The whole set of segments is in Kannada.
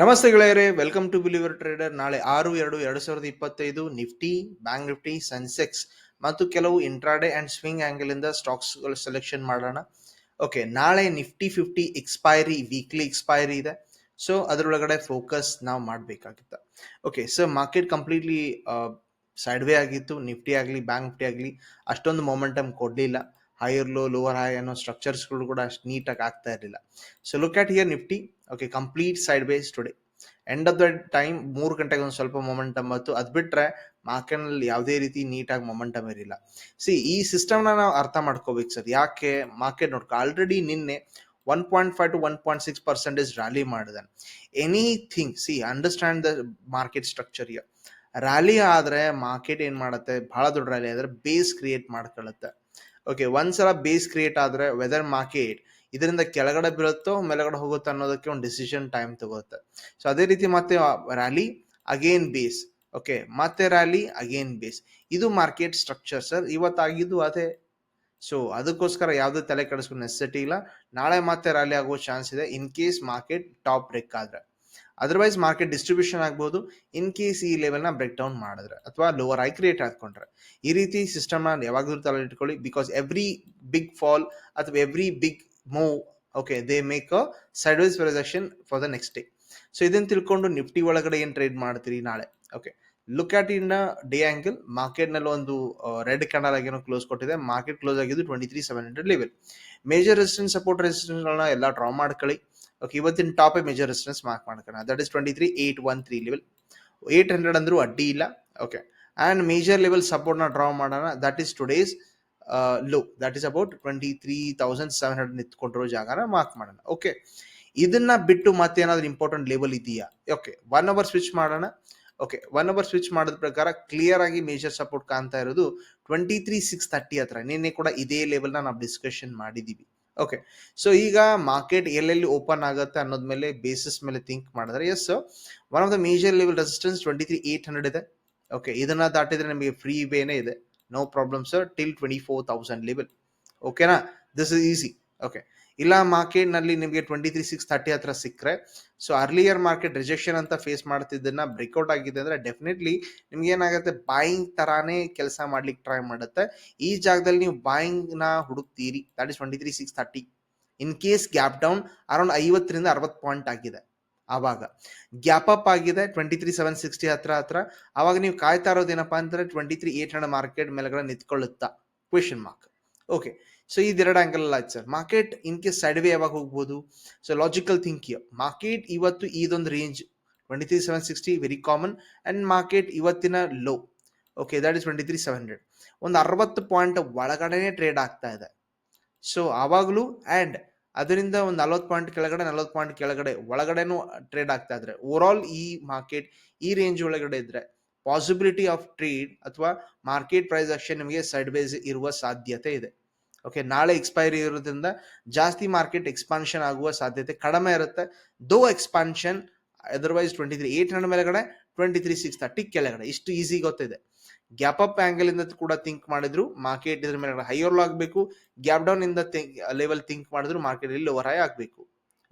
ನಮಸ್ತೆ ಗೆಳೆಯರೇ ವೆಲ್ಕಮ್ ಟು ಬಿಲಿವರ್ ಟ್ರೇಡರ್ ನಾಳೆ ಆರು, ಎರಡು ಎರಡು ಸಾವಿರದ ಇಪ್ಪತ್ತೈದು ನಿಫ್ಟಿ ಬ್ಯಾಂಕ್ ನಿಫ್ಟಿ ಸೆನ್ಸೆಕ್ಸ್ ಮತ್ತು ಕೆಲವು ಇಂಟ್ರಾಡೆ ಅಂಡ್ ಸ್ವಿಂಗ್ ಆಂಗಲ್ ಇಂದ ಸ್ಟಾಕ್ಸ್ ಸೆಲೆಕ್ಷನ್ ಮಾಡೋಣ. ಓಕೆ ನಾಳೆ Nifty fifty expiry weekly expiry ಇದೆ. ಸೊ ಅದರೊಳಗಡೆ ಫೋಕಸ್ ನಾವು ಮಾಡಬೇಕಾಗಿತ್ತು. Okay so market completely side way ಆಗಿತ್ತು. ನಿಫ್ಟಿ ಆಗಲಿ ಬ್ಯಾಂಕ್ ನಿಫ್ಟಿ ಆಗಲಿ, ಅಷ್ಟೊಂದು ಮೊಮೆಂಟಮ್ ಕೊಡಲಿಲ್ಲ. ಹೈಯರ್ ಲೋ ಲೋವರ್ ಹೈ ಅನ್ನೋ ಸ್ಟ್ರಕ್ಚರ್ಸ್ಗಳು ಕೂಡ ಅಷ್ಟು ನೀಟಾಗಿ ಆಗ್ತಾ ಇರಲಿಲ್ಲ. So look at here Nifty. Okay complete side base today end of the time ಮೂರು ಗಂಟೆಗೆ ಒಂದು ಸ್ವಲ್ಪ ಮೊಮೆಂಟಮ್ ಬಂತು. ಅದು ಬಿಟ್ಟರೆ ಮಾರ್ಕೆಟ್ನಲ್ಲಿ ಯಾವುದೇ ರೀತಿ ನೀಟಾಗಿ ಮೊಮೆಂಟಮ್ ಇರಲಿಲ್ಲ. ಸಿ ಈ ಸಿಸ್ಟಮ್ನ ನಾವು ಅರ್ಥ ಮಾಡ್ಕೋಬೇಕು ಸರ್. ಯಾಕೆ? ಮಾರ್ಕೆಟ್ ನೋಡ್ಕೊ. ಆಲ್ರೆಡಿ ನಿನ್ನೆ one point five to one point six percentage rally ಮಾಡಿದಾನೆ. Anything see understand the market structure here rally ಆದರೆ ಮಾರ್ಕೆಟ್ ಏನು ಮಾಡುತ್ತೆ? ಭಾಳ ದೊಡ್ಡ ರ್ಯಾಲಿ ಆದರೆ ಬೇಸ್ ಕ್ರಿಯೇಟ್ ಮಾಡ್ಕೊಳ್ಳುತ್ತೆ ಓಕೆ ಒಂದ್ಸಲ ಬೇಸ್ ಕ್ರಿಯೇಟ್ ಆದರೆ ವೆದರ್ ಮಾರ್ಕೆಟ್ ಇದರಿಂದ ಕೆಳಗಡೆ ಬೀಳುತ್ತೋ ಮೇಲಗಡೆ ಹೋಗುತ್ತೋ ಅನ್ನೋದಕ್ಕೆ ಒಂದು ಡಿಸಿಷನ್ ಟೈಮ್ ತಗೋತ್ತೆ. ಸೊ ಅದೇ ರೀತಿ ಮತ್ತೆ ರ್ಯಾಲಿ ಅಗೇನ್ ಬೇಸ್ ಓಕೆ ಮತ್ತೆ ರ್ಯಾಲಿ ಅಗೇನ್ ಬೇಸ್ ಇದು ಮಾರ್ಕೆಟ್ ಸ್ಟ್ರಕ್ಚರ್ ಸರ್ ಇವತ್ತಾಗಿದ್ದು ಅದೇ. ಸೊ ಅದಕ್ಕೋಸ್ಕರ ಯಾವುದೇ ತಲೆ ಕೆಡಿಸ್ಕೊ ನೆಸೆಸಿಟಿ ಇಲ್ಲ. ನಾಳೆ ಮತ್ತೆ ರ್ಯಾಲಿ ಆಗೋ ಚಾನ್ಸ್ ಇದೆ. In case market top break ಆದ್ರೆ. ಅದರ್ವೈಸ್ ಮಾರ್ಕೆಟ್ ಡಿಸ್ಟ್ರಿಬ್ಯೂಷನ್ ಆಗ್ಬೋದು. ಇನ್ ಕೇಸ್ ಈ ಲೆವೆಲ್ನ ಬ್ರೇಕ್ ಡೌನ್ ಮಾಡಿದ್ರೆ. ಅಥವಾ ಲೋವರ್ ಐ ಕ್ರಿಯೇಟ್ ಹಾಕೊಂಡ್ರೆ ಈ ರೀತಿ ಸಿಸ್ಟಮ್ನ ಯಾವಾಗಲೂ ತಲೆ ಇಟ್ಕೊಳ್ಳಿ. ಬಿಕಾಸ್ ಎವ್ರಿ ಬಿಗ್ ಫಾಲ್ ಅಥವಾ every big move okay they make a sidewise projection for the next day so ಇದನ್ನು ತಿಳ್ಕೊಂಡು ನಿಫ್ಟಿ ಒಳಗಡೆ ಏನು ಟ್ರೇಡ್ ಮಾಡ್ತೀರಿ ನಾಳೆ? Okay look at in day angle ಮಾರ್ಕೆಟ್ನಲ್ಲಿ ಒಂದು ರೆಡ್ ಕ್ಯಾಂಡಲ್ ಆಗೇನೋ ಕ್ಲೋಸ್ ಕೊಟ್ಟಿದೆ. ಮಾರ್ಕೆಟ್ ಕ್ಲೋಸ್ ಆಗಿದ್ದು twenty three seven hundred level major resistance support ರೆಸಿಸ್ಟೆನ್ಸ್ಗಳನ್ನ ಎಲ್ಲ ಡ್ರಾ ಮಾಡ್ಕೊಳ್ಳಿ. ಓಕೆ ಇವತ್ತಿನ ಟಾಪೇ ಮೇಜರ್ ರೆಸಿಸ್ಟೆನ್ಸ್ ಮಾರ್ಕ್ ಮಾಡ್ಕೊಳ್ಳೋಣ. That is twenty three eight one three level eight hundred ಅಂದರೂ ಅಡ್ಡಿ ಇಲ್ಲ. ಓಕೆ ಆ್ಯಂಡ್ ಮೇಜರ್ ಲೆವೆಲ್ ಸಪೋರ್ಟ್ನ ಡ್ರಾ ಮಾಡೋಣ. That is today's low that is about twenty three thousand seven hundred ನಿಂತ್ಕೊಂಡಿರೋ ಜಾಗನ ಮಾರ್ಕ್ ಮಾಡೋಣ. ಓಕೆ ಇದನ್ನ ಬಿಟ್ಟು ಮತ್ತೆ ಏನಾದ್ರು ಇಂಪಾರ್ಟೆಂಟ್ ಲೆವೆಲ್ ಇದೆಯಾ? ಓಕೆ ಒನ್ ಅವರ್ ಸ್ವಿಚ್ ಮಾಡೋಣ. ಓಕೆ ಒನ್ ಅವರ್ ಸ್ವಿಚ್ ಮಾಡಿದ ಪ್ರಕಾರ ಕ್ಲಿಯರ್ ಆಗಿ ಮೇಜರ್ ಸಪೋರ್ಟ್ ಕಾಣ್ತಾ ಇರೋದು ಟ್ವೆಂಟಿ ತ್ರೀ ಸಿಕ್ಸ್ ತರ್ಟಿ ಹತ್ರ. ನಿನ್ನೆ ಕೂಡ ಇದೇ ಲೆವೆಲ್ನ ನಾವು ಡಿಸ್ಕಷನ್ ಮಾಡಿದ್ದೀವಿ ಓಕೆ ಸೊ ಈಗ ಮಾರ್ಕೆಟ್ ಎಲ್ಲೆಲ್ಲಿ ಓಪನ್ ಆಗುತ್ತೆ ಅನ್ನೋದ ಮೇಲೆ ಬೇಸಿಸ್ ಮೇಲೆ ಥಿಂಕ್ ಮಾಡಿದ್ರೆ as one of the major level resistance twenty three eight hundred ಇದೆ. ಓಕೆ ಇದನ್ನ ದಾಟಿದ್ರೆ ನಿಮಗೆ ಫ್ರೀ ವೇನೇ ಇದೆ. No problem sir till twenty four thousand level ಓಕೆನಾ ದಿಸ್ ಇಸ್ ಈಸಿ ಓಕೆ ಇಲ್ಲ ಮಾರ್ಕೆಟ್ನಲ್ಲಿ ನಿಮಗೆ ಟ್ವೆಂಟಿ ತ್ರೀ ಸಿಕ್ಸ್ ತರ್ಟಿ ಹತ್ರ ಸಿಕ್ಕರೆ ಸೊ ಅರ್ಲಿಯರ್ ಮಾರ್ಕೆಟ್ ರಿಜೆಕ್ಷನ್ ಅಂತ ಫೇಸ್ ಮಾಡ್ತಿದ್ದನ್ನ ಬ್ರೇಕ್ಔಟ್ ಆಗಿದೆ ಅಂದರೆ ಡೆಫಿನೆಟ್ಲಿ ನಿಮ್ಗೆ ಏನಾಗುತ್ತೆ? ಬಾಯಿಂಗ್ ಥರಾನೇ ಕೆಲಸ ಮಾಡ್ಲಿಕ್ಕೆ ಟ್ರೈ ಮಾಡುತ್ತೆ. ಈ ಜಾಗದಲ್ಲಿ ನೀವು ಬಾಯಿಂಗ್ನ ಹುಡುಕ್ತೀರಿ. That is twenty three six thirty in case gap down around ಐವತ್ತರಿಂದ ಅರವತ್ತು ಪಾಯಿಂಟ್ ಆಗಿದೆ. ಆವಾಗ ಗ್ಯಾಪ್ ಅಪ್ ಆಗಿದೆ ಟ್ವೆಂಟಿ ತ್ರೀ ಸೆವೆನ್ ಸಿಕ್ಸ್ಟಿ ಹತ್ರ ಹತ್ರ. ಅವಾಗ ನೀವು ಕಾಯ್ತಾ ಇರೋದೇನಪ್ಪ ಅಂತಂದ್ರೆ twenty three eight hundred market ಮೇಲ್ಗಡೆ ನಿಂತ್ಕೊಳ್ಳುತ್ತಾ? ಕ್ವೆಶನ್ ಮಾರ್ಕ್ ಓಕೆ ಸೊ ಇದೆರಡು ಆಂಗಲ್ ಆಯ್ತು sir market in case side way ಯಾವಾಗ ಹೋಗ್ಬೋದು? ಸೊ ಲಾಜಿಕಲ್ ಥಿಂಕ್ ಮಾರ್ಕೆಟ್ ಇವತ್ತು ಇದೊಂದು range twenty three seven sixty very common and market ಇವತ್ತಿನ low okay that is twenty three seven hundred ಒಂದು ಅರವತ್ತು ಪಾಯಿಂಟ್ ಒಳಗಡೆನೆ ಟ್ರೇಡ್ ಆಗ್ತಾ ಇದೆ. ಸೊ ಆವಾಗಲೂ ಆ್ಯಂಡ್ ಅದರಿಂದ ಒಂದು ನಲ್ವತ್ತು ಪಾಯಿಂಟ್ ಕೆಳಗಡೆ, ನಲ್ವತ್ತು ಪಾಯಿಂಟ್ ಕೆಳಗಡೆ, ಒಳಗಡೆನೂ ಟ್ರೇಡ್ ಆಗ್ತಾ ಇದ್ರೆ ಓವರ್ ಆಲ್ ಈ ಮಾರ್ಕೆಟ್ ಈ ರೇಂಜ್ ಒಳಗಡೆ ಇದ್ರೆ ಪಾಸಿಬಿಲಿಟಿ ಆಫ್ ಟ್ರೇಡ್ ಅಥವಾ ಮಾರ್ಕೆಟ್ ಪ್ರೈಸ್ ಆಕ್ಷನ್ ನಿಮಗೆ ಸೈಡ್ ಬೇಸ್ ಇರುವ ಸಾಧ್ಯತೆ ಇದೆ. ಓಕೆ ನಾಳೆ ಎಕ್ಸ್ಪೈರಿ ಇರೋದ್ರಿಂದ ಜಾಸ್ತಿ ಮಾರ್ಕೆಟ್ ಎಕ್ಸ್ಪಾನ್ಷನ್ ಆಗುವ ಸಾಧ್ಯತೆ ಕಡಿಮೆ ಇರುತ್ತೆ. Though expansion otherwise twenty three eight hundred ಮೇಲೆಗಡೆ ಟ್ವೆಂಟಿ ತ್ರೀ ಸಿಕ್ಸ್ ತರ್ಟಿ ಕೆಳಗಡೆ, ಇಷ್ಟು ಈಸಿ ಗೊತ್ತಿದೆ. ಗ್ಯಾಪ್ ಅಪ್ ಆಂಗಲ್ ಇಂದ ಕೂಡ ಥಿಂಕ್ ಮಾಡಿದ್ರು ಮಾರ್ಕೆಟ್ ಇದ್ರ ಮೇಲೆ ಹೈಯರ್ ಆಗಬೇಕು ಗ್ಯಾಪ್ ಡೌನ್ ಇಂದ ಲೆವೆಲ್ ಥಿಂಕ್ ಮಾಡಿದ್ರು ಮಾರ್ಕೆಟ್ ಇಲ್ಲಿ ಲೋವರ್ ಹೈ ಆಗಬೇಕು.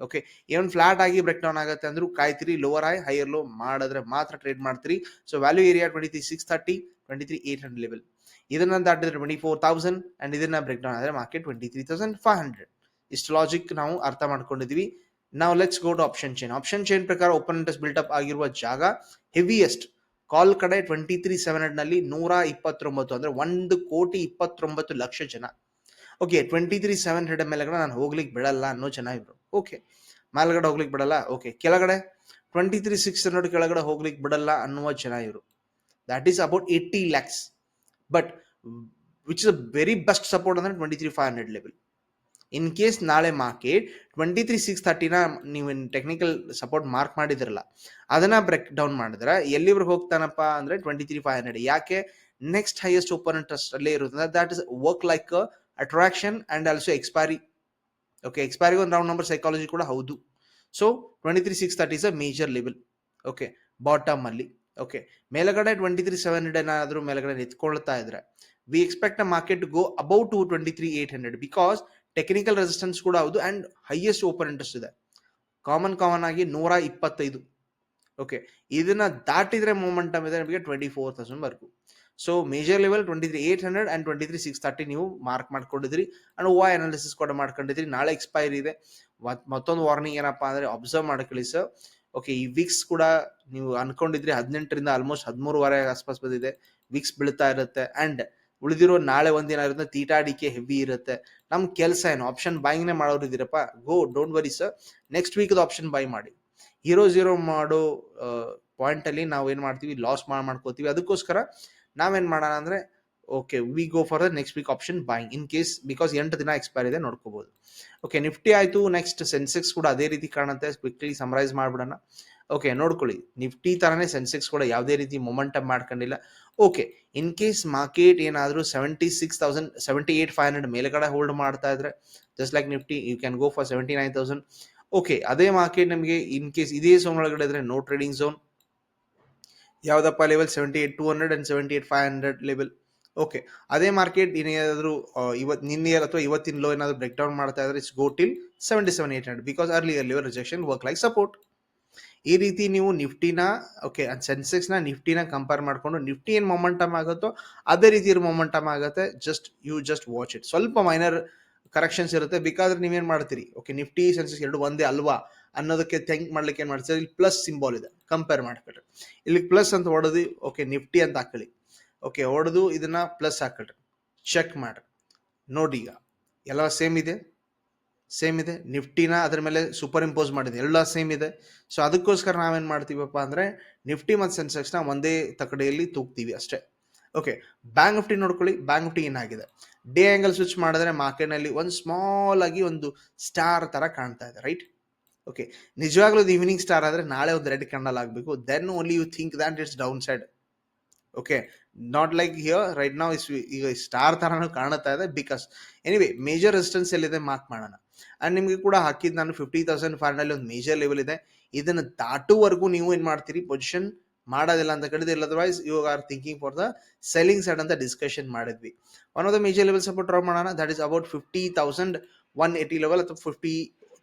ಓಕೆ ಏನ್ ಫ್ಲಾಟ್ ಆಗಿ ಬ್ರೇಕ್ ಡೌನ್ ಆಗುತ್ತೆ ಅಂದ್ರೂ, ಕಾಯ್ತಿರಿ ಲೋವರ್ ಹೈ ಹೈಯರ್ ಲೋ ಮಾಡಿದ್ರೆ ಮಾತ್ರ ಟ್ರೇಡ್ ಮಾಡ್ತೀರಿ. So value area twenty three six thirty twenty three eight hundred level ಇದನ್ನ ದಾಟಿದ್ರೆ ಟ್ವೆಂಟಿ ಫೋರ್ ತೌಸಂಡ್ ಅಂಡ್ ಇದನ್ನ ಬ್ರೇಕ್ ಡೌನ್ ಆದರೆ market twenty three thousand five hundred ಇಷ್ಟು ಲಾಜಿಕ್ ನಾವು ಅರ್ಥ ಮಾಡ್ಕೊಂಡಿದ್ವಿ. ನಾವು let's go to option chain option chain ಪ್ರಕಾರ ಓಪನ್ ಇಂಟ್ರೆಸ್ಟ್ ಅಪ್ ಆಗಿರುವ ಜಾಗ ಹೆವಿಯೆಸ್ಟ್ ಕಾಲ್ ಕಡೆ ಟ್ವೆಂಟಿ ತ್ರೀ ಸೆವೆನ್ ಹಂಡ್ರೆಡ್ನಲ್ಲಿ ನೂರ ಇಪ್ಪತ್ತೊಂಬತ್ತು ಅಂದ್ರೆ ಒಂದು ಕೋಟಿ ಇಪ್ಪತ್ತೊಂಬತ್ತು ಲಕ್ಷ ಜನ. Okay twenty three seven hundred ಮೇಲೆಗಡೆ ನಾನು ಹೋಗ್ಲಿಕ್ಕೆ ಬಿಡಲ್ಲ ಅನ್ನೋ ಜನ ಇದ್ರು ಓಕೆ ಮೇಲ್ಗಡೆ ಹೋಗ್ಲಿಕ್ಕೆ ಬಿಡಲ್ಲ. ಓಕೆ ಕೆಳಗಡೆ ಟ್ವೆಂಟಿ ತ್ರೀ ಸಿಕ್ಸ್ ಹಂಡ್ರೆಡ್ ಕೆಳಗಡೆ ಹೋಗ್ಲಿಕ್ಕೆ ಬಿಡಲ್ಲ ಅನ್ನುವ ಜನ ಇವರು. That is about eighty lakhs but which is a very best support ಅಂದ್ರೆ twenty three five hundred level in case ನಾಳೆ ಮಾರ್ಕೆಟ್ ಟ್ವೆಂಟಿ ತ್ರೀ ಸಿಕ್ಸ್ ತರ್ಟಿನ ನೀವು ಟೆಕ್ನಿಕಲ್ ಸಪೋರ್ಟ್ ಮಾರ್ಕ್ ಮಾಡಿದ್ರಲ್ಲ, ಅದನ್ನ ಬ್ರೇಕ್ ಡೌನ್ ಮಾಡಿದ್ರೆ ಎಲ್ಲಿವರೆಗೆ ಹೋಗ್ತಾನಪ್ಪ ಅಂದ್ರೆ ಟ್ವೆಂಟಿ ತ್ರೀ ಫೈವ್ ಹಂಡ್ರೆಡ್ ಯಾಕೆ? ನೆಕ್ಸ್ಟ್ ಹೈಯೆಸ್ಟ್ ಓಪನ್ ಇಂಟ್ರೆಸ್ಟ್ ಅಲ್ಲೇ ಇರುತ್ತೆ that is work like attraction and also expiry okay expiry ಒಂದು ರೌಂಡ್ ನಂಬರ್ ಸೈಕಾಲಜಿ ಕೂಡ ಹೌದು. So twenty three six thirty is a major level okay bottom ಅಲ್ಲಿ. ಓಕೆ ಮೇಲಗಡೆ ಟ್ವೆಂಟಿ ತ್ರೀ ಸೆವೆನ್ ಹಂಡ್ರೆಡ್ ಏನಾದರೂ ಮೇಲಗಡೆ ನಿಂತ್ಕೊಳ್ತಾ ಇದ್ರೆ we expect market go about to twenty three eight hundred because technical resistance ಕೂಡ ಹೌದು ಅಂಡ್ ಹೈಯೆಸ್ಟ್ ಓಪನ್ ಇಂಟ್ರೆಸ್ಟ್ ಇದೆ. ಕಾಮನ್ ಕಾಮನ್ ಆಗಿ ನೂರ ಇಪ್ಪತ್ತೈದು. ಓಕೆ ಇದನ್ನ ದಾಟಿದ್ರೆ ಮೊಮೆಂಟಮ್ ಇದೆ ನಮಗೆ ಟ್ವೆಂಟಿ ಫೋರ್ ತೌಸಂಡ್ ವರ್ಗು. So major level twenty three eight hundred and twenty three six thirty ನೀವು ಮಾರ್ಕ್ ಮಾಡ್ಕೊಂಡಿದ್ರಿ ಅಂಡ್ ಓ ಅನಾಲಿಸಿಸ್ ಕೂಡ ಮಾಡ್ಕೊಂಡಿದ್ರಿ ನಾಳೆ ಎಕ್ಸ್ಪೈರಿ ಇದೆ. ಮತ್- ಮತ್ತೊಂದು ವಾರ್ನಿಂಗ್ ಏನಪ್ಪಾ ಅಂದ್ರೆ ಅಬ್ಸರ್ವ್ ಮಾಡ್ಕೊಳ್ಳಿ ಸರ್ ಓಕೆ ಈ ವಿಕ್ಸ್ ಕೂಡ ನೀವು ಅನ್ಕೊಂಡಿದ್ರಿ ಹದಿನೆಂಟರಿಂದ ಆಲ್ಮೋಸ್ಟ್ ಹದಿಮೂರುವರೆ ಆಸ್ಪಾಸ್ ಬಂದಿದೆ ವಿಕ್ಸ್ ಬೀಳ್ತಾ ಇರುತ್ತೆ. ಅಂಡ್ ಉಳಿದಿರೋ ನಾಳೆ ಒಂದಿನ ಇರುತ್ತೆ ತೀಟಾಡಿಕೆ ಹೆವಿ ಇರುತ್ತೆ. ನಮ್ ಕೆಲಸ ಏನು? ಆಪ್ಷನ್ ಬಾಯಿಂಗ್ನೇ ಮಾಡೋರು ಇದ್ದೀರಪ್ಪ go don't worry sir next week option buy ಮಾಡಿ. ಹೀರೋ ಜೀರೋ ಮಾಡೋ ಪಾಯಿಂಟ್ ಅಲ್ಲಿ ನಾವು ಏನ್ ಮಾಡ್ತೀವಿ? ಲಾಸ್ ಮಾಡ್ಕೋತೀವಿ. ಅದಕ್ಕೋಸ್ಕರ ನಾವೇನ್ ಮಾಡೋಣ ಅಂದ್ರೆ okay we go for the next week option buying in case because ಎಂಟು ದಿನ ಎಕ್ಸ್ಪೈರ್ ಇದೆ ನೋಡ್ಕೋಬಹುದು ಓಕೆ ನಿಫ್ಟಿ ಆಯ್ತು. ನೆಕ್ಸ್ಟ್ ಸೆನ್ಸೆಕ್ಸ್ ಕೂಡ ಅದೇ ರೀತಿ ಕಾಣುತ್ತೆ. ಕ್ವಿಕ್ಲಿ ಸಮರೈಸ್ ಮಾಡ್ಬಿಡೋಣ. ಓಕೆ ನೋಡ್ಕೊಳ್ಳಿ. ನಿಫ್ಟಿ ತರನೇ ಸೆನ್ಸೆಕ್ಸ್ ಕೂಡ ಯಾವುದೇ ರೀತಿ ಮೊಮೆಂಟಮ್ ಮಾಡ್ಕೊಂಡಿಲ್ಲ. ಓಕೆ ಇನ್ ಕೇಸ್ ಮಾರ್ಕೆಟ್ ಏನಾದರೂ seventy six thousand seventy eight five hundred ಮೇಲ್ಗಡೆ ಹೋಲ್ಡ್ ಮಾಡ್ತಾ ಇದ್ರೆ just like Nifty you can go for seventy nine thousand okay ಅದೇ ಮಾರ್ಕೆಟ್ ನಮಗೆ ಇನ್ ಕೇಸ್ ಇದೇ ಝೋನ್ ಒಳಗಡೆ ಇದ್ರೆ ನೋ ಟ್ರೇಡಿಂಗ್ ಝೋನ್ ಯಾವುದಪ್ಪ level seventy eight two hundred and seventy eight five hundred level okay ಅದೇ ಮಾರ್ಕೆಟ್ ಏನಾದರೂ ಇವತ್ತು ನಿನ್ನೆ ಅಥವಾ ಇವತ್ತಿನ ಲೋ ಏನಾದರೂ ಬ್ರೇಕ್ ಡೌನ್ ಮಾಡ್ತಾ ಇದ್ರೆ it's go till seventy seven eight hundred because early level rejection work like support ಈ ರೀತಿ ನೀವು ನಿಫ್ಟಿನ ಓಕೆ ಸೆನ್ಸೆಕ್ಸ್ನ ನಿಫ್ಟಿನ ಕಂಪೇರ್ ಮಾಡ್ಕೊಂಡು ನಿಫ್ಟಿ ಏನು ಮೊಮೆಂಟಮ್ ಆಗುತ್ತೋ ಅದೇ ರೀತಿ ಮೊಮೆಂಟಮ್ ಆಗುತ್ತೆ. Just you just watch it ಸ್ವಲ್ಪ ಮೈನರ್ ಕರೆಕ್ಷನ್ಸ್ ಇರುತ್ತೆ. ಬೇಕಾದ್ರೆ ನೀವೇನು ಮಾಡ್ತೀರಿ? ಓಕೆ ನಿಫ್ಟಿ, ಸೆನ್ಸೆಕ್ಸ್ ಎರಡು ಒಂದೇ ಅಲ್ವಾ ಅನ್ನೋದಕ್ಕೆ ಥಿಂಕ್ ಮಾಡ್ಲಿಕ್ಕೆ ಏನು ಮಾಡ್ತೀರಿ? ಇಲ್ಲಿ ಪ್ಲಸ್ ಸಿಂಬಾಲ್ ಇದೆ. ಕಂಪೇರ್ ಮಾಡ್ಕೊಳ್ರಿ. ಇಲ್ಲಿ ಪ್ಲಸ್ ಅಂತ ಹೊಡೆದು ಓಕೆ ನಿಫ್ಟಿ ಅಂತ ಹಾಕೊಳ್ಳಿ. ಓಕೆ ಹೊಡೆದು ಇದನ್ನ ಪ್ಲಸ್ ಹಾಕೊಳ್ರಿ. ಚೆಕ್ ಮಾಡ್ರಿ. ನೋಡಿ ಈಗ. ಎಲ್ಲ ಸೇಮ್ ಇದೆ? ಸೇಮ್ ಇದೆ. ನಿಫ್ಟಿನ ಅದ್ರ ಮೇಲೆ ಸೂಪರ್ ಇಂಪೋಸ್ ಮಾಡಿದೆ. ಎಲ್ಲ ಸೇಮ್ ಇದೆ. ಸೊ ಅದಕ್ಕೋಸ್ಕರ ನಾವೇನು ಮಾಡ್ತೀವಪ್ಪ ಅಂದರೆ ನಿಫ್ಟಿ ಮತ್ತು ಸೆನ್ಸೆಕ್ಸ್ನ ಒಂದೇ ತಕಡೆಯಲ್ಲಿ ತೂಗ್ತೀವಿ ಅಷ್ಟೇ. ಓಕೆ ಬ್ಯಾಂಕ್ ನಿಫ್ಟಿ ನೋಡ್ಕೊಳ್ಳಿ. ಬ್ಯಾಂಕ್ ನಿಫ್ಟಿ ಏನಾಗಿದೆ? ಡೇ ಆ್ಯಂಗಲ್ ಸ್ವಿಚ್ ಮಾಡಿದ್ರೆ ಮಾರ್ಕೆಟ್ನಲ್ಲಿ ಒಂದು ಸ್ಮಾಲ್ ಆಗಿ ಒಂದು ಸ್ಟಾರ್ ಥರ ಕಾಣ್ತಾ ಇದೆ ರೈಟ್ ಓಕೆ ನಿಜವಾಗ್ಲೂ ಈವ್ನಿಂಗ್ ಸ್ಟಾರ್ ಆದರೆ ನಾಳೆ ಒಂದು ರೆಡ್ ಕ್ಯಾಂಡಲ್ ಆಗಬೇಕು. Then only you think that it's down side okay not like here right ನಾವು ಈಗ ಸ್ಟಾರ್ ಥರನೂ ಕಾಣುತ್ತಾ ಇದೆ ಬಿಕಾಸ್ ಎನಿವೆ ಮೇಜರ್ ರೆಸಿಸ್ಟೆನ್ಸ್ ಎಲ್ಲಿದೆ? ಮಾರ್ಕ್ ಮಾಡೋಣ. ಅಂಡ್ ನಿಮಗೆ ಕೂಡ ಹಾಕಿದ್ ನಾನು ಫಿಫ್ಟಿ ತೌಸಂಡ್ ಫೈವ್ ಒಂದು ಮೇಜರ್ ಲೆವೆಲ್ ಇದೆ. ಇದನ್ನು ದಾಟುವರೆಗೂ ನೀವು ಏನು ಮಾಡ್ತೀರಿ? ಪೊಸಿಷನ್ ಮಾಡೋದಿಲ್ಲ ಅಂತ ಕಡಿದಿಲ್ಲ otherwise you are thinking for the selling side ಅಂತ ಡಿಸ್ಕಷನ್ ಮಾಡಿದ್ವಿ. One of the major level support draw ಮಾಡೋಣ. That is about fifty thousand one eighty level ಅಥವಾ fifty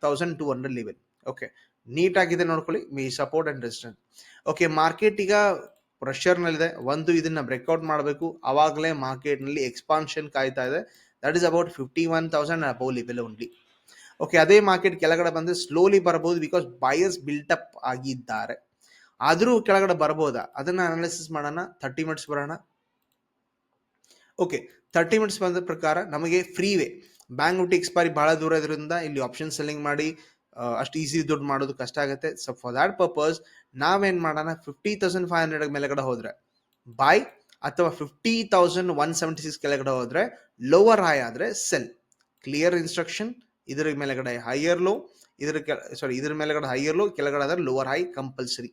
thousand two hundred level okay neat ಆಗಿದೆ ನೋಡ್ಕೊಳ್ಳಿ. Me support and resistance okay market ಈಗ ಪ್ರೆಷರ್ನಲ್ಲಿದೆ ಒಂದು ಇದನ್ನ ಬ್ರೇಕ್ಔಟ್ ಮಾಡಬೇಕು. ಅವಾಗಲೇ ಮಾರ್ಕೆಟ್ನಲ್ಲಿ ಎಕ್ಸ್ಪಾನ್ಷನ್ ಕಾಯ್ತಾ ಇದೆ. That is about fifty one thousand above level only okay ಅದೇ ಮಾರ್ಕೆಟ್ ಕೆಳಗಡೆ ಬಂದ್ರೆ ಸ್ಲೋಲಿ ಬರಬಹುದು ಬಿಕಾಸ್ ಬಯರ್ಸ್ ಬಿಲ್ಟಪ್ ಆಗಿದ್ದಾರೆ. ಆದರೂ ಕೆಳಗಡೆ ಬರ್ಬೋದಾ? ಅದನ್ನ ಅನಾಲಿಸಿಸ್ ಮಾಡೋಣ. ತರ್ಟಿ ಮಿನಿಟ್ಸ್ ಬರೋಣ. ಓಕೆ ತರ್ಟಿ ಮಿನಿಟ್ಸ್ ಬಂದ ಪ್ರಕಾರ ನಮಗೆ free way bank Nifty expiry ಬಹಳ ದೂರ ಇರೋದ್ರಿಂದ ಇಲ್ಲಿ ಆಪ್ಷನ್ ಸೆಲ್ಲಿಂಗ್ ಮಾಡಿ ಅಷ್ಟು ಈಸಿ ದುಡ್ಡು ಮಾಡೋದು ಕಷ್ಟ ಆಗುತ್ತೆ. ಸೊ ಫಾರ್ ದ್ಯಾಟ್ ಪರ್ಪಸ್ ನಾವೇನು ಮಾಡೋಣ? ಫಿಫ್ಟಿ ತೌಸಂಡ್ ಫೈವ್ ಹಂಡ್ರೆಡ್ ಮೇಲೆಗಡೆ ಹೋದ್ರೆ ಬಾಯ್ ಅಥವಾ fifty thousand one seventy six ಕೆಳಗಡೆ ಹೋದ್ರೆ ಲೋವರ್ ಹೈ ಆದರೆ ಸೆಲ್ ಕ್ಲಿಯರ್ ಇನ್ಸ್ಟ್ರಕ್ಷನ್ ಇದರ ಮೇಲೆಗಡೆ ಹೈಯರ್ ಲೋ ಇದರ ಸಾರಿ ಇದ್ರ ಮೇಲೆಗಡೆ ಹೈಯರ್ ಲೋ ಕೆಳಗಡೆ ಆದರೆ ಲೋವರ್ ಹೈ ಕಂಪಲ್ಸರಿ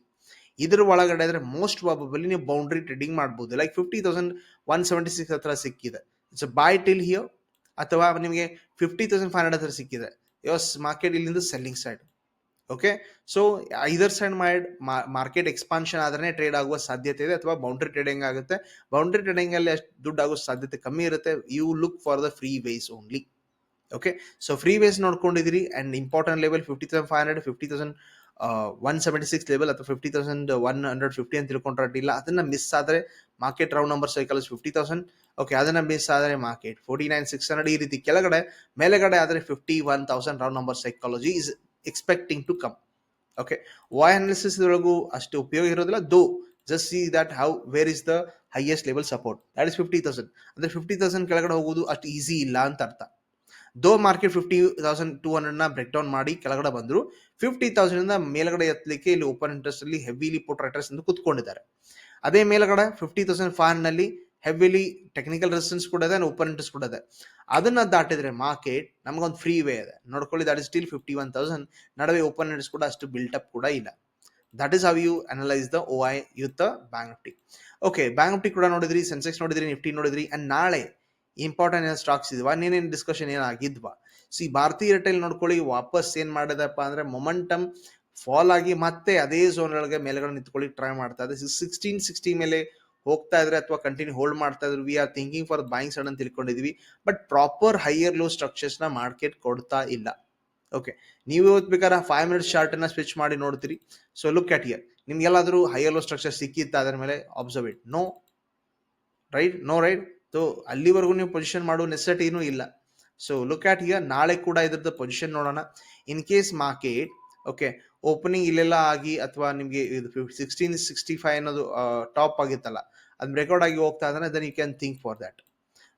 ಇದ್ರ ಒಳಗಡೆ ಆದರೆ ಮೋಸ್ಟ್ ಪ್ರಾಬಬಲಿ ನೀವು ಬೌಂಡ್ರಿ ಟ್ರೇಡಿಂಗ್ ಮಾಡ್ಬೋದು. Like fifty thousand one seventy six ಹತ್ರ ಸಿಕ್ಕಿದೆ. ಇಟ್ಸ್ ಬಾಯ್ ಟಿಲ್ ಹಿಯರ್ ಅಥವಾ ನಿಮಗೆ ಫಿಫ್ಟಿ ತೌಸಂಡ್ ಫೈವ್ ಹಂಡ್ರೆಡ್ ಹತ್ರ ಸಿಕ್ಕಿದೆ. ಯೋಸ್ ಮಾರ್ಕೆಟ್ ಇಲ್ಲಿಂದ selling side okay so either side ಮಾಡಿ ಮಾರ್ಕೆಟ್ ಎಕ್ಸ್ಪಾನ್ಷನ್ ಆದ್ರೆ ಟ್ರೇಡ್ ಆಗುವ ಸಾಧ್ಯತೆ ಇದೆ ಅಥವಾ ಬೌಂಡ್ರಿ ಟ್ರೇಡಿಂಗ್ ಆಗುತ್ತೆ. ಬೌಂಡ್ರಿ ಟ್ರೇಡಿಂಗ್ ಅಲ್ಲಿ ಅಷ್ಟು ದುಡ್ಡು ಆಗೋ ಸಾಧ್ಯತೆ ಕಮ್ಮಿ ಇರುತ್ತೆ. You look for the free ways only okay so free ways ನೋಡ್ಕೊಂಡಿದ್ದೀರಿ and important level fifty thousand five hundred fifty thousand one seventy six level ಅಥವಾ fifty thousand one hundred fifty ಅಂತ ತಿಳ್ಕೊಂಡ್ರೆ ಇಲ್ಲ ಅದನ್ನ ಮಿಸ್ ಆದರೆ market round number cycle fifty thousand okay ಅದನ್ನ ಮಿಸ್ ಆದರೆ market forty nine six hundred ಈ ರೀತಿ ಕೆಳಗಡೆ, ಮೇಲೆಗಡೆ ಆದರೆ fifty one thousand round number psychology is expecting to come okay Y analysis ಒಳಗೂ ಅಷ್ಟು ಉಪಯೋಗ ಇರೋದಿಲ್ಲ. Though just see that how where is the highest level support that is fifty thousand ಅಂದರೆ ಫಿಫ್ಟಿ ತೌಸಂಡ್ ಕೆಳಗಡೆ ಹೋಗೋದು ಅಷ್ಟು ಈಸಿ ಇಲ್ಲ ಅಂತ ಅರ್ಥ. Though market fifty thousand two ಹಂಡ್ರೆಡ್ನ break down ಮಾಡಿ ಕೆಳಗಡೆ ಬಂದರು ಫಿಫ್ಟಿ ತೌಸಂಡಿಂದ ಮೇಲ್ಗಡೆ ಎತ್ತಲಿಕ್ಕೆ ಇಲ್ಲಿ ಓಪನ್ ಇಂಟ್ರೆಸ್ಟ್ ಅಲ್ಲಿ ಹೆವಿಲಿ ಪುಟ್ ರೈಟರ್ಸ್ ಎಂದು ಕುತ್ಕೊಂಡಿದ್ದಾರೆ. ಅದೇ ಮೇಲ್ಗಡೆ ಫಿಫ್ಟಿ ತೌಸಂಡ್ ಫೈವ್ನಲ್ಲಿ ಹೆವಿಲಿ ಟೆಕ್ನಿಕಲ್ ರೆಸಿಸ್ಟೆನ್ಸ್ ಕೂಡ ಇದೆ ಓಪನ್ ಇಂಟ್ರೆಸ್ಟ್ ಕೂಡ ಇದೆ. ಅದನ್ನ ದಾಟಿದ್ರೆ ಮಾರ್ಕೆಟ್ ನಮಗೊಂದು ಫ್ರೀ ವೇ ಇದೆ. ನೋಡ್ಕೊಳ್ಳಿ that is still fifty one thousand ನಡುವೆ ಓಪನ್ ಇಂಟ್ರೆಸ್ಟ್ ಕೂಡ ಅಷ್ಟು ಅಪ್ ಕೂಡ ಇಲ್ಲ. That is how you analyse the O I with bank Nifty okay bank Nifty ಕೂಡ ನೋಡಿದ್ರಿ ಸೆನ್ಸೆಕ್ಸ್ ನೋಡಿದ್ರಿ ನಿಫ್ಟಿ ನೋಡಿದ್ರಿ ಅಂಡ್ ನಾಳೆ ಇಂಪಾರ್ಟೆಂಟ್ ಏನೋ ಸ್ಟಾಕ್ಸ್ ಇದ್ವಾ? ನೀನೇನು ಡಿಸ್ಕಷನ್ ಏನಾಗಿದ್ವಾ ಈ ಭಾರತೀಯ ರಿಟೈಲ್ ನೋಡ್ಕೊಳ್ಳಿ, ವಾಪಸ್ ಏನು ಮಾಡಿದಪ್ಪ ಅಂದರೆ ಮೊಮೆಂಟಮ್ ಫಾಲ್ ಆಗಿ ಮತ್ತೆ ಅದೇ ಝೋನ್ ಒಳಗೆ ಮೇಲ್ಗಡೆ ನಿಂತ್ಕೊಳ್ಳಿ ಟ್ರೈ ಮಾಡ್ತಾ ಇದೆ. ಸಿಕ್ಸ್ಟೀನ್ ಸಿಕ್ಸ್ಟಿ ಮೇಲೆ ಹೋಗ್ತಾ ಇದ್ರೆ ಅಥವಾ ಕಂಟಿನ್ಯೂ ಹೋಲ್ಡ್ ಮಾಡ್ತಾ ಇದ್ರು we are thinking for buying side ಅಂತ ತಿಳ್ಕೊಂಡಿದ್ವಿ. ಬಟ್ ಪ್ರಾಪರ್ ಹೈಯರ್ ಲೋ ಸ್ಟ್ರಕ್ಚರ್ಸ್ನ ಮಾರ್ಕೆಟ್ ಕೊಡ್ತಾ ಇಲ್ಲ. ಓಕೆ ನೀವು ಇವತ್ತು ಬೇಕಾದ್ರೆ ಫೈವ್ ಮಿನಿಟ್ಸ್ ಚಾರ್ಟ್ ಅನ್ನ ಸ್ವಿಚ್ ಮಾಡಿ ನೋಡ್ತೀರಿ. ಸೊ ಲುಕ್ ಅಟ್ ಇಯರ್ ನಿಮ್ಗೆಲ್ಲಾದರೂ ಹೈಯರ್ ಲೋ ಸ್ಟ್ರಕ್ಚರ್ ಸಿಕ್ಕಿತ್ತ ಅದರ ಮೇಲೆ observe it no right no right so ಅಲ್ಲಿವರೆಗೂ ನೀವು ಪೊಸಿಷನ್ ಮಾಡೋ ನೆಸೆಸಿಟಿನೂ ಇಲ್ಲ. ಸೊ ಲುಕ್ ಆಟ್ ಈಗ ನಾಳೆ ಕೂಡ ಇದ್ರದ್ದು ಪೊಸಿಷನ್ ನೋಡೋಣ. In case market okay opening ಇಲ್ಲೆಲ್ಲ ಆಗಿ ಅಥವಾ ನಿಮಗೆ ಇದು ಸಿಕ್ಸ್ಟೀನ್ ಸಿಕ್ಸ್ಟಿ ಫೈವ್ ಅನ್ನೋದು ಟಾಪ್ ಆಗಿತ್ತಲ್ಲ ಅದು ರೆಕಾರ್ಡ್ ಆಗಿ ಹೋಗ್ತಾ ಇದ್ರೆ then you can think for that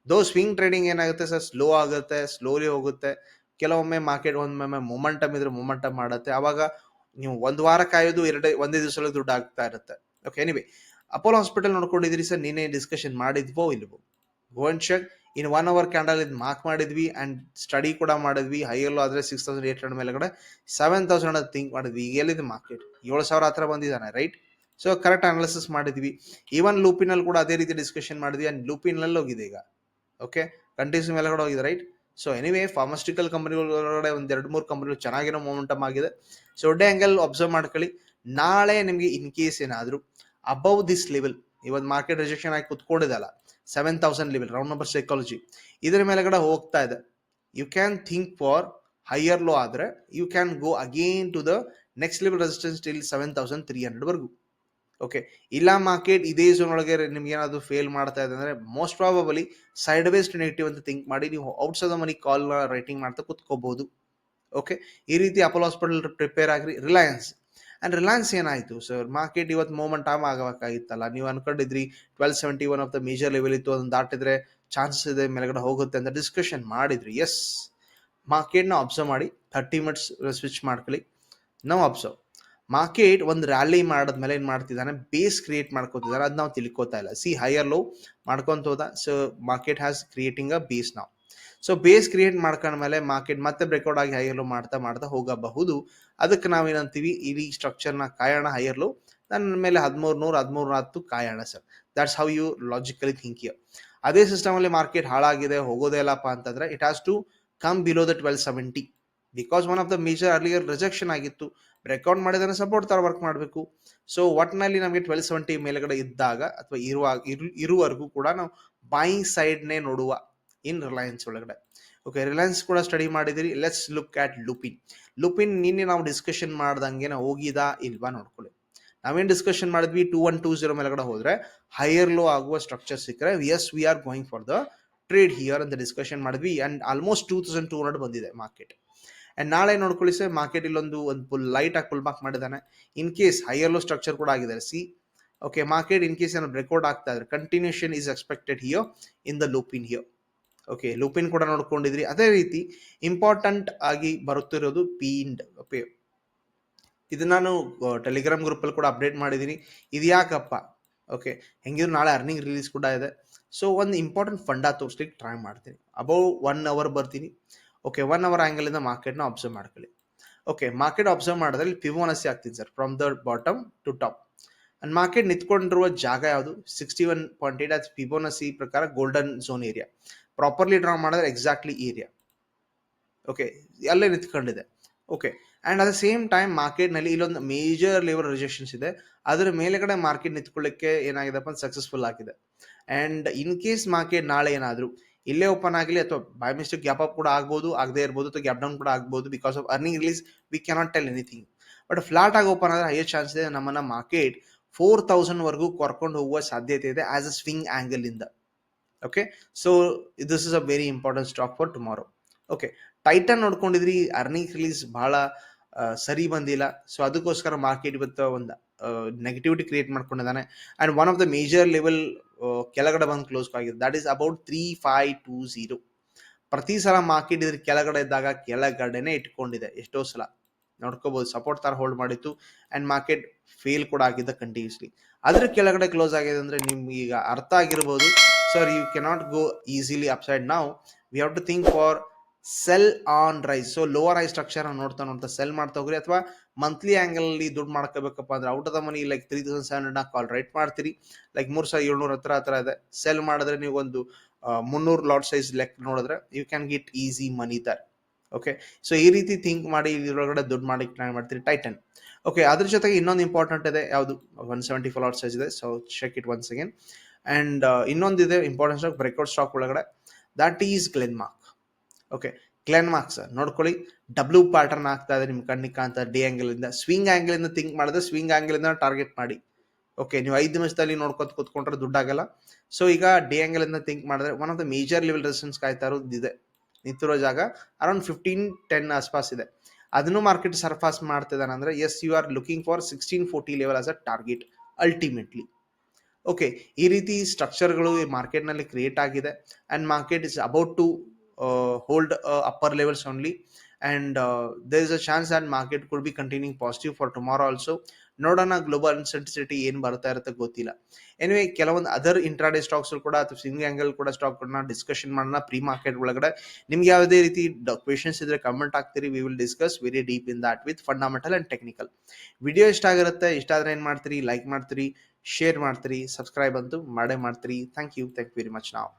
though swing trading ಏನಾಗುತ್ತೆ ಸರ್ ಸ್ಲೋ ಆಗುತ್ತೆ ಸ್ಲೋಲಿ ಹೋಗುತ್ತೆ. ಕೆಲವೊಮ್ಮೆ ಮಾರ್ಕೆಟ್ ಒಂದೊಮ್ಮೆ ಮೊಮೆಂಟಮ್ ಇದ್ರೆ ಮೊಮೆಂಟಮ್ ಮಾಡುತ್ತೆ. ಅವಾಗ ನೀವು ಒಂದು ವಾರ ಕಾಯೋದು, ಎರಡೇ, ಒಂದೇ ದಿವಸದಲ್ಲಿ ದುಡ್ಡು ಆಗ್ತಾ ಇರುತ್ತೆ. ಓಕೆ ಎನಿವೆ ಅಪೋಲೋ ಹಾಸ್ಪಿಟಲ್ ನೋಡ್ಕೊಂಡಿದ್ದೀರಿ ಸರ್ ನೀನೇ ಡಿಸ್ಕಷನ್ ಮಾಡಿದ್ವೋ ಇಲ್ವೋ? Go and check in one hour candle ಇದು ಮಾರ್ಕ್ ಮಾಡಿದ್ವಿ ಅಂಡ್ ಸ್ಟಡಿ ಕೂಡ ಮಾಡಿದ್ವಿ. ಹೈಯಲ್ಲೂ ಆದರೆ ಸಿಕ್ಸ್ ತೌಸಂಡ್ ಏಟ್ ಹಂಡ್ರೆಡ್ ಮೇಲೆಗಡೆ ಸೆವೆನ್ ತೌಸಂಡ್ ಅದು ಥಿಂಕ್ ಮಾಡಿದ್ವಿ. ಈಗ ಎಲ್ಲಿದೆ ಮಾರ್ಕೆಟ್ ಏಳು ಸಾವಿರ ಹತ್ರ ಬಂದಿದ್ದಾನೆ ರೈಟ್ ಸೊ ಕರೆಕ್ಟ್ ಅನಾಲಿಸಿಸ್ ಮಾಡಿದ್ವಿ. ಈವನ್ ಲೂಪಿನಲ್ಲಿ ಕೂಡ ಅದೇ ರೀತಿ ಡಿಸ್ಕಷನ್ ಮಾಡಿದ್ವಿ ಅಂಡ್ ಲೂಪಿನಲ್ಲಿ ಹೋಗಿದೆ ಈಗ. ಓಕೆ ಕಂಟ್ರೀಸ್ ಮೇಲೆ ಹೋಗಿದೆ ರೈಟ್ ಸೊ ಎನಿವೇ ಫಾರ್ಮಸ್ಟಿಕಲ್ ಕಂಪನಿಗಳೊಳಗಡೆ ಒಂದು ಎರಡು ಮೂರು ಕಂಪನಿಗಳು ಚೆನ್ನಾಗಿರೋ ಮೊಮೆಂಟಮ್ ಆಗಿದೆ. ಸೊ ಒಡ್ಡೆ ಆ್ಯಂಗಲ್ ಅಬ್ಸರ್ವ್ ಮಾಡ್ಕೊಳ್ಳಿ. ನಾಳೆ ನಿಮಗೆ ಇನ್ ಕೇಸ್ ಏನಾದರೂ ಅಬೌವ್ ದಿಸ್ ಲೆವೆಲ್ ಇವತ್ತು ಮಾರ್ಕೆಟ್ ರಿಜೆಕ್ಷನ್ ಆಗಿ ಕುತ್ಕೊಂಡಿದಲ್ಲ seven thousand level round number psychology ಇದರ ಮೇಲೆಗಡೆ ಹೋಗ್ತಾ ಇದೆ. You can think for higher low ಆದರೆ you can go again to the next level resistance till seven thousand three ಹಂಡ್ರೆಡ್ವರೆಗೂ okay ಇಲ್ಲ ಮಾರ್ಕೆಟ್ ಇದೇ ಝೋನ್ ಒಳಗೆ ನಿಮ್ಗೆ ಏನಾದ್ರು ಫೇಲ್ ಮಾಡ್ತಾ ಇದೆ ಅಂದ್ರೆ most probably sideways negative ಅಂತ ಥಿಂಕ್ ಮಾಡಿ ನೀವು outs of the money call writing ಮಾಡ್ತಾ ಕುತ್ಕೋಬಹುದು ಓಕೆ ಈ ರೀತಿ ಅಪೋಲೋ ಹಾಸ್ಪಿಟಲ್ ಪ್ರಿಪೇರ್ ಆಗ್ರಿ. ರಿಲಯನ್ಸ್ ಅಂಡ್ ರಿಲಯನ್ಸ್ ಏನಾಯ್ತು ಸರ್ ಮಾರ್ಕೆಟ್ ಇವತ್ತು ಮೂಮೆಂಟ್ ಆಮ್ ಆಗಬೇಕಾಗಿತ್ತಲ್ಲ. ನೀವು ಅನ್ಕೊಂಡಿದ್ರಿ twelve seventy one of the major level ಇತ್ತು, ಅದನ್ನು ದಾಟಿದ್ರೆ ಚಾನ್ಸಸ್ ಇದೆ ಮೇಲ್ಗಡೆ ಹೋಗುತ್ತೆ ಅಂತ ಡಿಸ್ಕಷನ್ ಮಾಡಿದ್ರಿ. ಎಸ್ ಮಾರ್ಕೆಟ್ನ ಅಬ್ಸರ್ವ್ ಮಾಡಿ ಥರ್ಟಿ ಮಿನಿಟ್ಸ್ ಸ್ವಿಚ್ ಮಾಡ್ಕೊಳ್ಳಿ. ನಾವು ಅಬ್ಸರ್ವ್ ಮಾರ್ಕೆಟ್ ಒಂದು ರ್ಯಾಲಿ ಮಾಡಿದ್ಮೇಲೆ ಏನು ಮಾಡ್ತಿದ್ದಾನೆ? ಬೇಸ್ ಕ್ರಿಯೇಟ್ ಮಾಡ್ಕೋತಿದ್ದಾರೆ ಅದು ನಾವು ತಿಳ್ಕೊತಾ ಇಲ್ಲ. ಸಿ ಹೈಯರ್ ಲೋ ಮಾಡ್ಕೊಂತ ಹೋದ. So market has creating a base ನಾವು ಸೊ ಬೇಸ್ ಕ್ರಿಯೇಟ್ ಮಾಡ್ಕೊಂಡ್ಮೇಲೆ ಮಾರ್ಕೆಟ್ ಮತ್ತೆ ಬ್ರೇಕ್ಔಟ್ ಆಗಿ ಹೈಯರ್ ಲೋ ಮಾಡ್ತಾ ಮಾಡ್ತಾ ಹೋಗಬಹುದು. ಅದಕ್ಕೆ ನಾವೇನಂತೀವಿ ಇಲ್ಲಿ ಸ್ಟ್ರಕ್ಚರ್ನ ಕಾಯೋಣ ಹೈಯರ್ ಲೋ ನನ್ನ ಮೇಲೆ ಹದಿಮೂರು ನೂರು, ಹದಿಮೂರು ಹತ್ತು ಕಾಯೋಣ sir that's how you logically think you ಅದೇ ಸಿಸ್ಟಮಲ್ಲಿ ಮಾರ್ಕೆಟ್ ಹಾಳಾಗಿದೆ, ಹೋಗೋದೇ ಇಲ್ಲಪ್ಪ ಅಂತಂದ್ರೆ it has to come below the twelve seventy because one of the major earlier rejection ಆಗಿತ್ತು. ಬ್ರೇಕ್ಔಟ್ ಮಾಡಿದ್ರೆ ಸಪೋರ್ಟ್ ಥರ ವರ್ಕ್ ಮಾಡಬೇಕು. ಸೊ ಒಟ್ನಲ್ಲಿ ನಮಗೆ ಟ್ವೆಲ್ ಸೆವೆಂಟಿ ಮೇಲ್ಗಡೆ ಇದ್ದಾಗ ಅಥವಾ ಇರುವಾಗ ಇರು ಇರುವವರೆಗೂ ಕೂಡ ನಾವು ಬಾಯಿಂಗ್ ಸೈಡ್ನೇ ನೋಡುವ ಇನ್ ರಿಲಯನ್ಸ್ ಒಳಗಡೆ. ಓಕೆ ರಿಲಯನ್ಸ್ ಕೂಡ ಸ್ಟಡಿ ಮಾಡಿದಿರಿ. Let's look at Lupin Lupin ನಿನ್ನೆ ನಾವು ಡಿಸ್ಕಷನ್ ಮಾಡ್ದಂಗೆ ಹೋಗಿದಾ ಇಲ್ವಾ ನೋಡ್ಕೊಳ್ಳಿ. ನಾವೇನು ಡಿಸ್ಕಷನ್ ಮಾಡಿದ್ವಿ? ಟೂ ಒನ್ ಟೂ ಜೀರೋ ಮೇಲ್ಗಡೆ ಹೋದ್ರೆ ಹೈಯರ್ ಲೋ ಆಗುವ ಸ್ಟ್ರಕ್ಚರ್ ಸಿಕ್ಕರೆ as we are going for the trade here ಅಂತ ಡಿಸ್ಕಷನ್ ಮಾಡಿದ್ವಿ and almost two thousand two hundred ಬಂದಿದೆ ಮಾರ್ಕೆಟ್ ಅಂಡ್ ನಾಳೆ ನೋಡ್ಕೊಳ್ಳಿ ಸರ್ ಮಾರ್ಕೆಟ್ ಇಲ್ಲೊಂದು ಒಂದು ಫುಲ್ ಲೈಟ್ ಆಗಿ ಪುಲ್ ಬ್ಯಾಕ್ ಮಾಡಿದಾನೆ. In case higher low structure ಕೂಡ ಆಗಿದೆ see okay market in case ಏನೋ ಬ್ರೇಕ್ಔಟ್ ಆಗ್ತಾ ಇದ್ರೆ continuation is expected here in the Lupin here okay Lupin ಕೂಡ ನೋಡ್ಕೊಂಡಿದ್ರಿ. ಅದೇ ರೀತಿ ಇಂಪಾರ್ಟೆಂಟ್ ಆಗಿ ಬರುತ್ತಿರೋದು ಪೀಂಡ್ ಓಕೆ ಇದು ನಾನು ಟೆಲಿಗ್ರಾಮ್ ಗ್ರೂಪಲ್ಲಿ ಕೂಡ ಅಪ್ಡೇಟ್ ಮಾಡಿದ್ದೀನಿ. ಇದು ಯಾಕಪ್ಪ? ಓಕೆ ಹೆಂಗಿದ್ರು ನಾಳೆ ಅರ್ನಿಂಗ್ ರಿಲೀಸ್ ಕೂಡ ಇದೆ. ಸೊ ಒಂದು ಇಂಪಾರ್ಟೆಂಟ್ ಫಂಡ ತೋರಿಸ್ಲಿಕ್ಕೆ ಟ್ರೈ ಮಾಡ್ತೀನಿ. ಅಬೌವ್ ಒನ್ ಅವರ್ ಬರ್ತೀನಿ. ಓಕೆ ಒನ್ ಅವರ್ ಆ್ಯಂಗಲಿಂದ ಮಾರ್ಕೆಟ್ನ ಅಬ್ಸರ್ವ್ ಮಾಡ್ಕೊಳ್ಳಿ. ಓಕೆ ಮಾರ್ಕೆಟ್ ಅಬ್ಸರ್ವ್ ಮಾಡಿದ್ರೆ ಪಿವೋನಸಿ ಆಗ್ತಿದೆ sir from the bottom to top and market ನಿಂತ್ಕೊಂಡಿರುವ ಜಾಗ ಯಾವುದು? Sixty one point eight Fibonacci ಪ್ರಕಾರ golden zone area properly draw ಮಾಡಿದ್ರೆ ಎಕ್ಸಾಕ್ಟ್ಲಿ ಏರಿಯಾ ಓಕೆ ಅಲ್ಲೇ ನಿಂತ್ಕೊಂಡಿದೆ. Okay and at the same time ಮಾರ್ಕೆಟ್ನಲ್ಲಿ ಇಲ್ಲೊಂದು ಮೇಜರ್ ಲೆವೆಲ್ ರಿಜೆಕ್ಷನ್ಸ್ ಇದೆ. ಅದರ ಮೇಲೆಗಡೆ ಮಾರ್ಕೆಟ್ ನಿಂತ್ಕೊಳ್ಳಿಕ್ಕೆ ಏನಾಗಿದೆಪ್ಪ ಸಕ್ಸಸ್ಫುಲ್ ಆಗಿದೆ. ಆ್ಯಂಡ್ ಇನ್ ಕೇಸ್ ಮಾರ್ಕೆಟ್ ನಾಳೆ ಏನಾದರೂ, ಇಲ್ಲೇ ಓಪನ್ ಆಗಲಿ ಅಥವಾ ಬೈ ಮಿಸ್ಟೇಕ್ ಗ್ಯಾಪ್ ಅಪ್ ಕೂಡ ಆಗ್ಬೋದು, ಆಗದೆ ಇರ್ಬೋದು ಅಥವಾ ಗ್ಯಾಪ್ ಡೌನ್ ಕೂಡ ಆಗ್ಬೋದು because of earning release we cannot tell anything but flat ಆಗಿ ಓಪನ್ ಆದರೆ ಹೈಯರ್ ಚಾನ್ಸ್ ಇದೆ ನಮ್ಮನ್ನ ಮಾರ್ಕೆಟ್ ಫೋರ್ ತೌಸಂಡ್ವರೆಗೂ ಕರ್ಕೊಂಡು ಹೋಗುವ ಸಾಧ್ಯತೆ ಇದೆ ಆಸ್ ಅ ಸ್ವಿಂಗ್ ಆ್ಯಂಗಲ್ ಇಂದ. Okay so this is a very important stock for tomorrow okay Titan ನೋಡ್ಕೊಂಡಿದ್ರಿ earning release ಬಹಳ ಸರಿ ಬಂದಿಲ್ಲ. ಸೊ ಅದಕ್ಕೋಸ್ಕರ ಮಾರ್ಕೆಟ್ ಇವತ್ತು ಒಂದು negativity create ಮಾಡ್ಕೊಂಡಿದ್ದಾನೆ. And one of the major level ಕೆಳಗಡೆ ಬಂದು ಕ್ಲೋಸ್ ಆಗಿದೆ. That is about three five two zero ಪ್ರತಿ ಸಲ ಮಾರ್ಕೆಟ್ ಇದ್ರ ಕೆಳಗಡೆ ಇದ್ದಾಗ ಕೆಳಗಡೆನೆ ಇಟ್ಕೊಂಡಿದೆ ಎಷ್ಟೋ ಸಲ. ನೋಡ್ಕೋಬಹುದು ಸಪೋರ್ಟ್ ತರ ಹೋಲ್ಡ್ ಮಾಡಿತ್ತು. ಆ್ಯಂಡ್ ಮಾರ್ಕೆಟ್ ಫೇಲ್ ಕೂಡ ಆಗಿದೆ ಕಂಟಿನ್ಯೂಸ್ಲಿ ಅದ್ರ ಕೆಳಗಡೆ ಕ್ಲೋಸ್ ಆಗಿದೆ ಅಂದ್ರೆ ನಿಮ್ಗೆ ಈಗ ಅರ್ಥ ಆಗಿರ್ಬೋದು. Sir you cannot go easily upside ನಾವು we have to think for sell on rise so lower high structure ನೋಡ್ತಾ ನೋಡ್ತಾ ಸೆಲ್ ಮಾಡ್ತಾ ಹೋಗ್ರಿ. ಅಥವಾ ಮಂತ್ಲಿ ಆಂಗಲ್ ಅಲ್ಲಿ ದುಡ್ಡು ಮಾಡ್ಕೋಬೇಕಪ್ಪ ಅಂದ್ರೆ out of the money like three thousand seven hundred call write ಮಾಡ್ತೀರಿ. ಲೈಕ್ ಮೂರು ಸಾವಿರ ಏಳ್ನೂರ ಹತ್ರ ಹತ್ರ ಇದೆ. ಸೆಲ್ ಮಾಡಿದ್ರೆ ನೀವು ಒಂದು ಮುನ್ನೂರು ಲಾಟ್ ಸೈಜ್ ಲೆಕ್ ನೋಡಿದ್ರೆ you can get easy money ತರ್. ಓಕೆ ಸೊ ಈ ರೀತಿ ಥಿಂಕ್ ಮಾಡಿ ಇದ್ರೊಳಗಡೆ ದುಡ್ಡು ಮಾಡಿ ಪ್ಲಾನ್ ಮಾಡ್ತೀರಿ. ಟೈಟನ್ ಓಕೆ ಅದ್ರ ಜೊತೆಗೆ ಇನ್ನೊಂದು ಇಂಪಾರ್ಟೆಂಟ್ ಇದೆ. ಯಾವುದು? One seventy four lot size ಇದೆ. So check it once again and ಇನ್ನೊಂದಿದೆ ಇಂಪಾರ್ಟೆಂಟ್ ಸ್ಟಾಕ್ ಬ್ರೇಕ್ಔಟ್ ಸ್ಟಾಕ್ ಒಳಗಡೆ. That is Glenmark okay Glenmark's ನೋಡ್ಕೊಳ್ಳಿ. ಡಬ್ಲ್ಯೂ ಪ್ಯಾಟರ್ನ್ ಆಗ್ತಾ ಇದೆ ನಿಮ್ಮ ಕಣ್ಣಿಗೆ ಕಾಣ್ತಾ ಡಿ ಆ್ಯಂಗಲಿಂದ ಸ್ವಿಂಗ್ ಆಂಗಲ್ ಇಂದ ಥಿಂಕ್ ಮಾಡಿದ್ರೆ ಸ್ವಿಂಗ್ ಆ್ಯಂಗಲಿಂದ ಟಾರ್ಗೆಟ್ ಮಾಡಿ. ಓಕೆ ನೀವು ಐದು ನಿಮಿಷದಲ್ಲಿ ನೋಡ್ಕೊತ ಕೂತ್ಕೊಂಡ್ರೆ ದುಡ್ಡಾಗಲ್ಲ ಸೊ ಈಗ ಡಿ ಆ್ಯಂಗಲಿಂದ ಥಿಂಕ್ ಮಾಡಿದ್ರೆ one of the major level resistance ಕಾಯ್ತಾ ಇರೋದು ಇದೆ. ನಿಂತಿರೋ ಜಾಗ ಅರೌಂಡ್ ಫಿಫ್ಟೀನ್ ಟೆನ್ ಆಸ್ಪಾಸ್ ಇದೆ. ಅದನ್ನು ಮಾರ್ಕೆಟ್ ಸರ್ಫಾಸ್ ಮಾಡ್ತಿದ್ದಾನೆ ಅಂದರೆ as you are looking for sixteen forty level as a target ultimately okay ಈ ರೀತಿ ಸ್ಟ್ರಕ್ಚರ್ಗಳು ಈ ಮಾರ್ಕೆಟ್ನಲ್ಲಿ ಕ್ರಿಯೇಟ್ ಆಗಿದೆ. And market is about to hold upper levels only and there is a chance and market could be continue positive for tomorrow also ನೋಡೋಣ ಗ್ಲೋಬಲ್ ಅನ್ಸೆಂಟಿಸಿಟಿ ಏನು ಬರ್ತಾ ಇರುತ್ತೆ ಗೊತ್ತಿಲ್ಲ. ಎನಿವೆ ಕೆಲವೊಂದು ಅದರ್ ಇಂಟ್ರಾಡೆ ಸ್ಟಾಕ್ಸ್ ಕೂಡ ಅಥವಾ ಸಿಂಗಲ್ ಆ್ಯಂಗಲ್ ಕೂಡ ಸ್ಟಾಕ್ಗಳನ್ನ ಡಿಸ್ಕಷನ್ ಮಾಡೋಣ ಪ್ರೀ ಮಾರ್ಕೆಟ್ ಒಳಗಡೆ. ನಿಮ್ಗೆ ಯಾವುದೇ ರೀತಿ ಕ್ವೆಶನ್ಸ್ ಇದ್ರೆ ಕಮೆಂಟ್ ಹಾಕ್ತೀರಿ. We will discuss very deep in that with fundamental and technical video ಇಷ್ಟ ಆಗಿರುತ್ತೆ, ಇಷ್ಟ ಆದ್ರೆ ಏನು ಮಾಡ್ತೀರಿ? ಲೈಕ್ ಮಾಡ್ತೀರಿ. ಶೇರ್ ಮಾಡ್ತೀರಿ ಸಬ್ಸ್ಕ್ರೈಬ್ ಅಂತೂ ಮಾಡೇ ಮಾಡ್ತೀರಿ. Thank you thank you very much ನಾವು